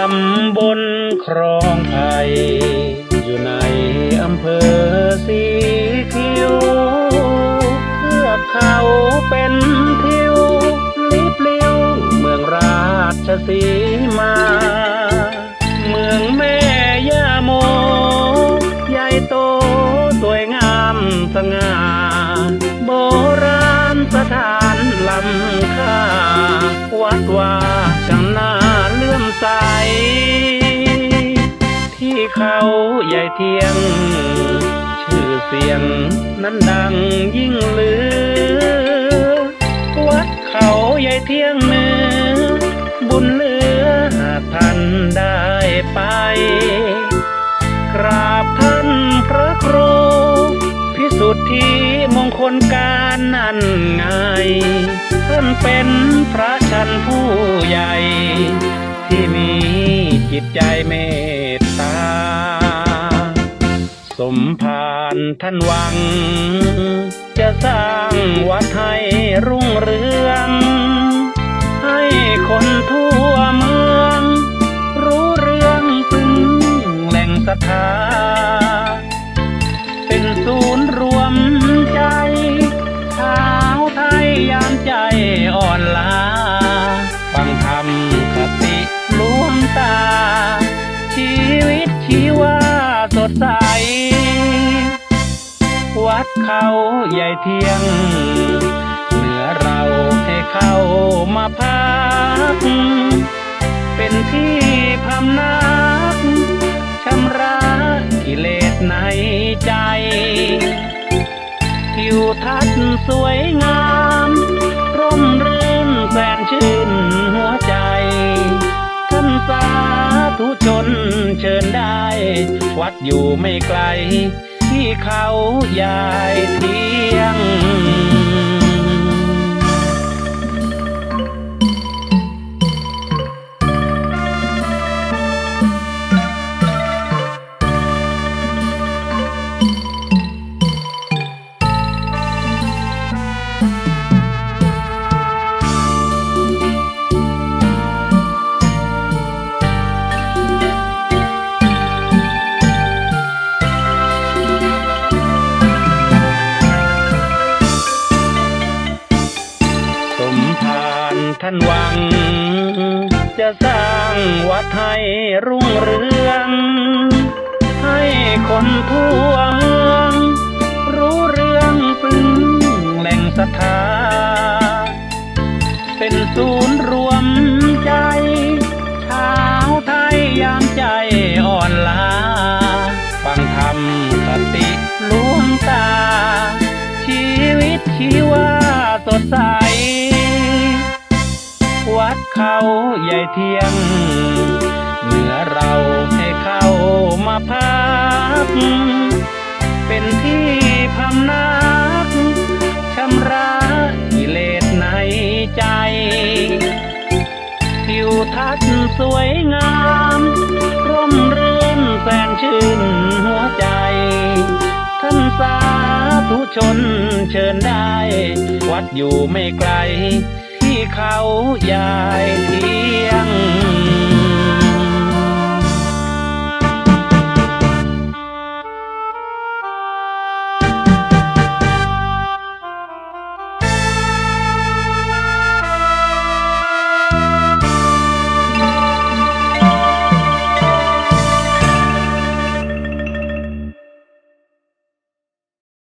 ำบลครองไผ่อยู่ในอำเภอสีคิวเทือกเขาเป็นทิวลิบลิวเมืองราชสีมา เมืองแม่ย่าโม ใหญ่โตสวยงามสง่าโบราณสถานลำค่าวัดว่า เขาใหญ่เทียง ชื่อเสียงนั้นดังยิ่งลือ วัดเขาใหญ่เทียงเนื้อบุญเหลือหากท่านได้ไป กราบท่านพระครูพิสุทธิมงคลการนั่นไงท่านเป็นพระชันผู้ใหญ่ ที่มีจิตใจเมต สมภารท่านหวัง จะสร้างวัดให้รุ่งเรือง ให้คนทั่วเมือง เขาใหญ่เทียง เหนือเราให้เข้ามาพัก เป็นที่พำนักชำระกิเลสในใจทิวทัศน์สวยงาม ร่มรื่นแสนชื่นหัวใจท่านสาธุชนเชิญได้ วัดอยู่ไม่ไกล ที่เขายายเที่ยงานหวัง จะสร้างวัดให้รุ่งเรือง ให้คนทั่วเมืองรู้เรื่องซึ่งแหล่งศรัทธา เป็นศูนย์รวมใจชาวไทยยามใจอ่อนล้าฟังธรรมคติลวงตา ชีวิตชีวาสดใส เขาใหญ่เทียง เหนือเราให้เข้ามาพัก เป็นที่พำนักชำระกิเลสในใจทิวทัศน์สวยงาม ร่มรื่นแสนชื่นหัวใจ ท่านสาธุชนเชิญได้ วัดอยู่ไม่ไกล เขายายที